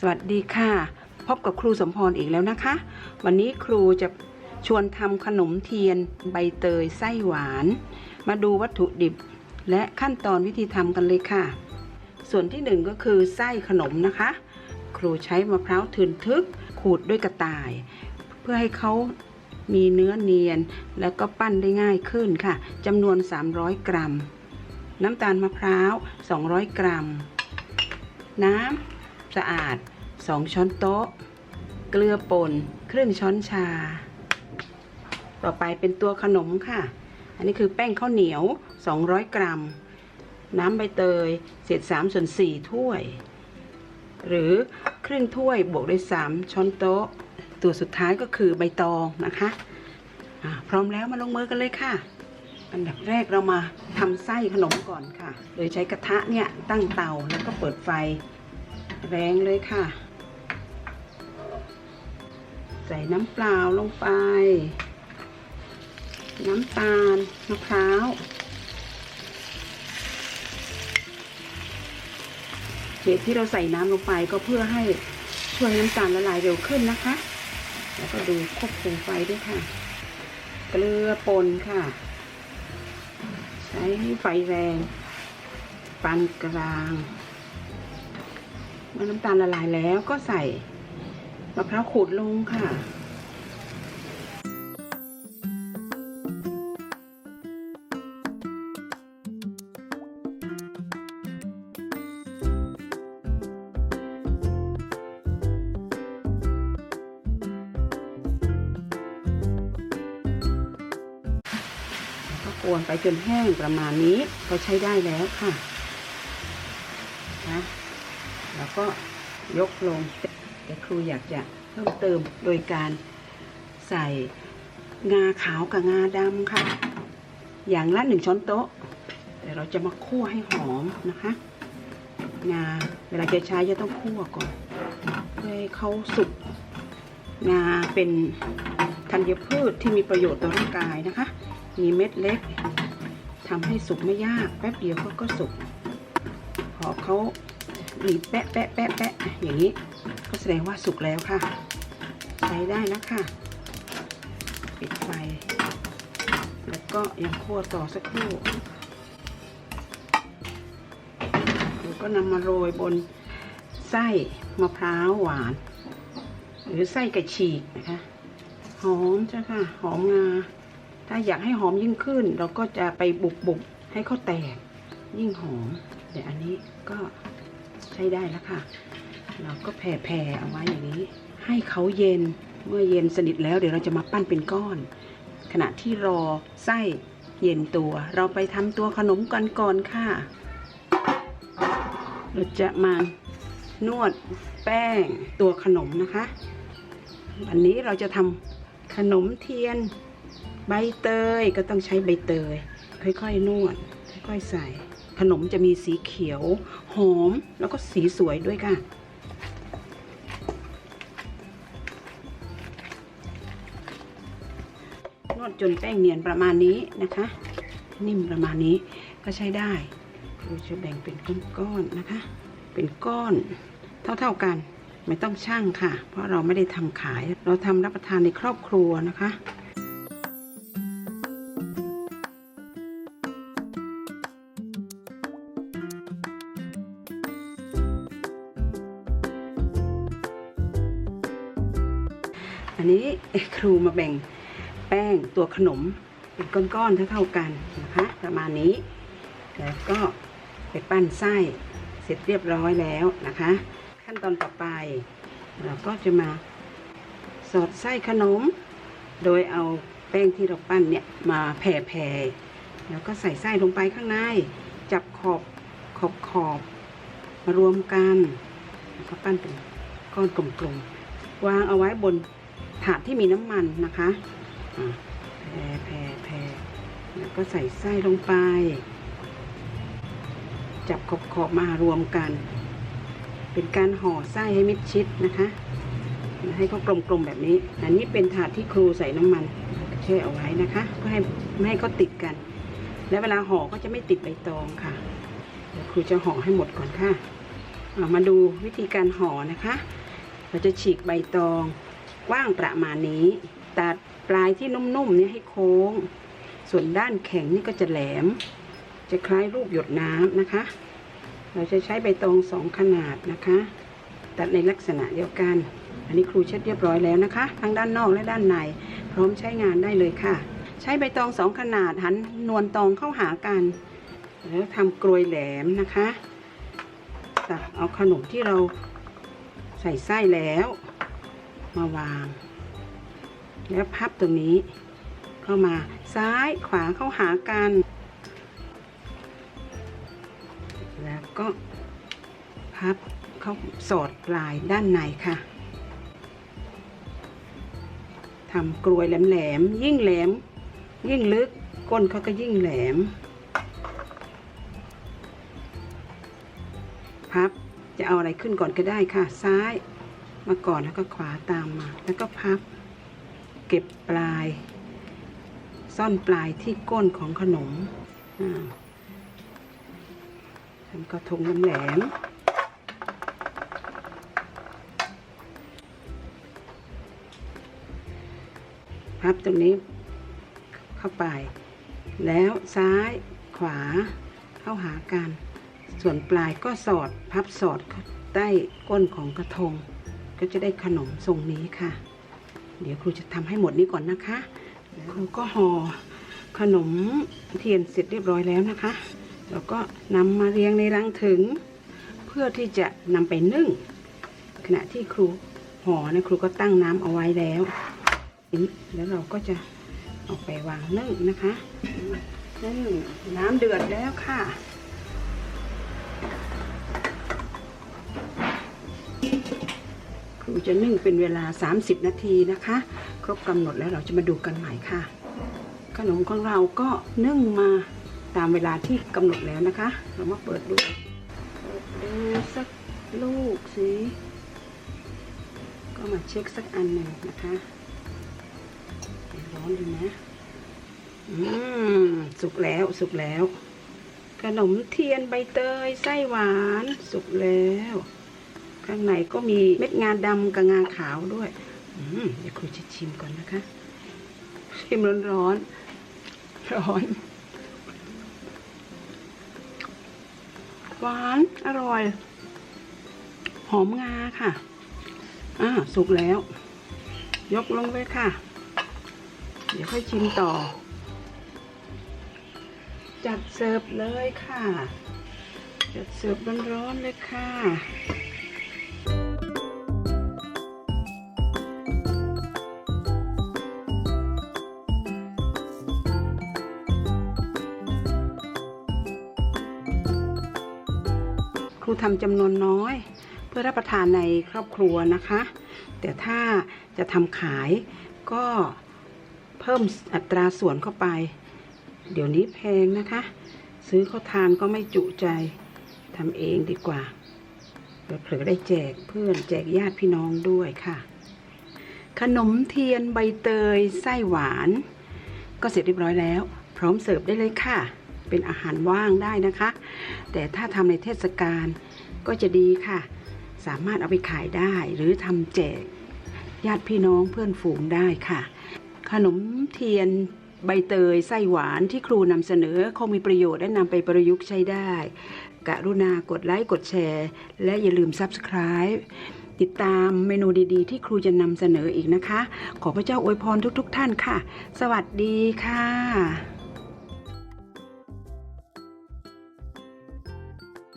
สวัสดีค่ะ พบกับครูสมพรอีกแล้วนะคะ วันนี้ครูจะชวนทำขนมเทียนใบเตยไส้หวาน มาดูวัตถุดิบและขั้นตอนวิธีทำกันเลยค่ะ ส่วนที่หนึ่งก็คือไส้ขนมนะคะ ครูใช้มะพร้าวถึนทึกขูดด้วยกระต่าย เพื่อให้เขามีเนื้อเนียนแล้วก็ปั้นได้ง่ายขึ้นค่ะจำนวน 300 กรัม น้ำตาลมะพร้าว 200 กรัม น้ำ สะอาด 2 ช้อนโต๊ะ เกลือป่นครึ่งช้อนชา ต่อไปเป็นตัวขนมค่ะ อันนี้คือแป้งข้าวเหนียว 200 กรัม น้ำใบเตยเศษ3ส่วน4ถ้วย หรือครึ่งถ้วยบวกด้วย 3 ช้อนโต๊ะ ตัวสุดท้ายก็คือใบตองนะคะอ่าพร้อมแล้วมาลงมือกันเลยค่ะอันดับแรกเรามาทำไส้ขนมก่อนค่ะ โดยใช้กระทะเนี่ยตั้งเตาแล้วก็เปิดไฟ แรงเลยค่ะ ใส่น้ำเปล่าลงไป น้ำตาลมะพร้าวเหตุที่เราใส่น้ำลงไปก็เพื่อให้ช่วยน้ำตาลละลายเร็วขึ้นนะคะ แล้วก็ดูควบคุมไฟด้วยค่ะ เกลือป่นค่ะ ใช้ไฟแรงปานกลาง เมื่อน้ำตาลละลายแล้วก็ใส่มะพร้าวขูดลงค่ะแล้วก็กวนไปจนแห้งประมาณนี้ก็ใช้ได้แล้วค่ะนะ แล้วก็ยกลง แต่ครูอยากจะเพิ่มเติมโดยการใส่งาขาวกับงาดำค่ะ อย่างละหนึ่งช้อนโต๊ะแต่เราจะมาคั่วให้หอมนะคะ งาเวลาจะใช้จะต้องคั่วก่อนเพื่อให้เขาสุกงาเป็นธัญพืชที่มีประโยชน์ต่อร่างกายนะคะ มีเม็ดเล็กทำให้สุกไม่ยาก แป๊บเดียวเขาก็สุกพอเขา หลีแปะแปะแปะแปะอย่างนี้ ก็แสดงว่าสุกแล้วค่ะ ใช้ได้แล้วค่ะ ปิดไฟ แล้วก็ยังคั่วต่อสักครู่แล้วก็นำมาโรยบนไส้มะพร้าวหวาน หรือไส้กระฉีกนะคะหอมจ้ะค่ะ หอมงา ถ้าอยากให้หอมยิ่งขึ้น เราก็จะไปบุบบุบให้เขาแตก ยิ่งหอมแต่อันนี้ก็ ใช้ได้แล้วค่ะ เราก็แผ่แผ่ๆเอาไว้อย่างนี้ ให้เขาเย็นเมื่อเย็นสนิทแล้วเดี๋ยวเราจะมาปั้นเป็นก้อน ขณะที่รอไส้เย็นตัว เราไปทำตัวขนมกันก่อนค่ะ เราจะมานวดแป้งตัวขนมนะคะ วันนี้เราจะทำขนมเทียนใบเตยก็ต้องใช้ใบเตย ค่อยๆ นวด ค่อยๆ ใส่ ขนมจะมีสีเขียว หอม แล้วก็สีสวยด้วยค่ะ นวดจนแป้งเนียนประมาณนี้นะคะ นิ่มประมาณนี้ก็ใช้ได้เราจะแบ่งเป็นก้อนๆนะคะ เป็นก้อนเท่าๆกัน ไม่ต้องช่างค่ะ เพราะเราไม่ได้ทำขาย เราทำรับประทานในครอบครัวนะคะ อันนี้ครูมาแบ่งแป้งตัวขนมเป็นก้อนๆเท่าๆกันนะคะประมาณนี้ แล้วก็ไปปั้นไส้เสร็จเรียบร้อยแล้วนะคะ ขั้นตอนต่อไป เราก็จะมาสอดไส้ขนม โดยเอาแป้งที่เราปั้นเนี่ยมาแผ่ๆแล้วก็ใส่ไส้ลงไปข้างใน จับขอบขอบขอบมารวมกันแล้วก็ปั้นเป็นก้อนกลมๆวางเอาไว้บน ถาดที่มีน้ำมันนะคะแผ่แผ่แผ่แล้วก็ใส่ไส้ลงไป จับขอบขอบมารวมกัน เป็นการห่อไส้ให้มิดชิดนะคะ ให้เขากลมๆแบบนี้ อันนี้เป็นถาดที่ครูใส่น้ำมันแช่เอาไว้นะคะ เพื่อให้ไม่ให้เขาติดกัน และเวลาห่อก็จะไม่ติดใบตองค่ะเดี๋ยวครูจะห่อให้หมดก่อนค่ะามาดูวิธีการห่อนะคะ เราจะฉีกใบตอง กว้างประมาณนี้ ตัดปลายที่นุ่มๆนี่ให้โค้ง ส่วนด้านแข็งนี่ก็จะแหลม จะคล้ายรูปหยดน้ำนะคะ เราจะใช้ใบตองสองขนาดนะคะ ตัดในลักษณะเดียวกัน อันนี้ครูเช็ดเรียบร้อยแล้วนะคะ ทั้งด้านนอกและด้านใน พร้อมใช้งานได้เลยค่ะ ใช้ใบตองสองขนาดหันนวลตองเข้าหากัน แล้วทำกรวยแหลมนะคะตักเอาขนมที่เราใส่ไส้แล้ว มาวาง แล้วพับตรงนี้เข้ามาซ้ายขวาเข้าหากัน แล้วก็พับเข้าสอดปลายด้านในค่ะทำกลวยแหลมๆยิ่งแหลม ยิ่งลึกก้นเขาก็ยิ่งแหลม พับจะเอาอะไรขึ้นก่อนก็ได้ค่ะ ซ้าย มาก่อนแล้วก็ขวาตามมา แล้วก็พับ เก็บปลาย ซ่อนปลายที่ก้นของขนมทำกระทงแหลมพับตรงนี้เข้าไป แล้วซ้ายขวาเข้าหากัน ส่วนปลายก็สอดพับสอดใต้ก้นของกระทง ก็จะได้ขนมทรงนี้ค่ะ เดี๋ยวครูจะทำให้หมดนี้ก่อนนะคะ แล้วครูก็ห่อขนมเทียนเสร็จเรียบร้อยแล้วนะคะแล้วก็นำมาเรียงในรังถึง เพื่อที่จะนำไปนึ่ง ขณะที่ครูห่อนะครูก็ตั้งน้ำเอาไว้แล้วแล้วเราก็จะเอาไปวางนึ่งนะคะนึ่งน้ำเดือดแล้วค่ะ จะนึ่งเป็นเวลา 30 นาทีนะคะ ครบกำหนดแล้วเราจะมาดูกันใหม่ค่ะ ขนมของเราก็นึ่งมาตามเวลาที่กำหนดแล้วนะคะ เรามาเปิดดูเปิดดูสักลูกสิก็มาเช็คสักอันหนึ่งนะคะร้อนดีนะ อืม สุกแล้วสุกแล้ว ขนมเทียนใบเตยไส้หวาน สุกแล้ว ข้างในก็มีเม็ดงาดำกับงาขาวด้วยอืมเดี๋ยวครูจะชิมก่อนนะคะ ชิมร้อนร้อนๆร้อนหวานอร่อย หอมงาค่ะอ่าสุกแล้ว ยกลงเลยค่ะ เดี๋ยวค่อยชิมต่อ จัดเสิร์ฟเลยค่ะ จัดเสิร์ฟร้อนๆเลยค่ะ ทำจำนวนน้อย เพื่อรับประทานในครอบครัวนะคะ แต่ถ้าจะทำขายก็เพิ่มอัตราส่วนเข้าไป เดี๋ยวนี้แพงนะคะ ซื้อเขาทานก็ไม่จุใจทำเองดีกว่าเผลอได้แจกเพื่อนแจกญาติพี่น้องด้วยค่ะ ขนมเทียนใบเตยไส้หวาน ก็เสร็จเรียบร้อยแล้ว พร้อมเสิร์ฟได้เลยค่ะ เป็นอาหารว่างได้นะคะ แต่ถ้าทำในเทศกาลก็จะดีค่ะ สามารถเอาไปขายได้หรือทำแจกญาติพี่น้องเพื่อนฝูงได้ค่ะ ขนมเทียนใบเตยไส้หวานที่ครูนำเสนอคงมีประโยชน์และนำไปประยุกต์ใช้ได้ กรุณากดไลค์กดแชร์ และอย่าลืม Subscribe ติดตามเมนูดีๆ ที่ครูจะนำเสนออีกนะคะ ขอพระเจ้าอวยพรทุกๆทท่านค่ะ สวัสดีค่ะ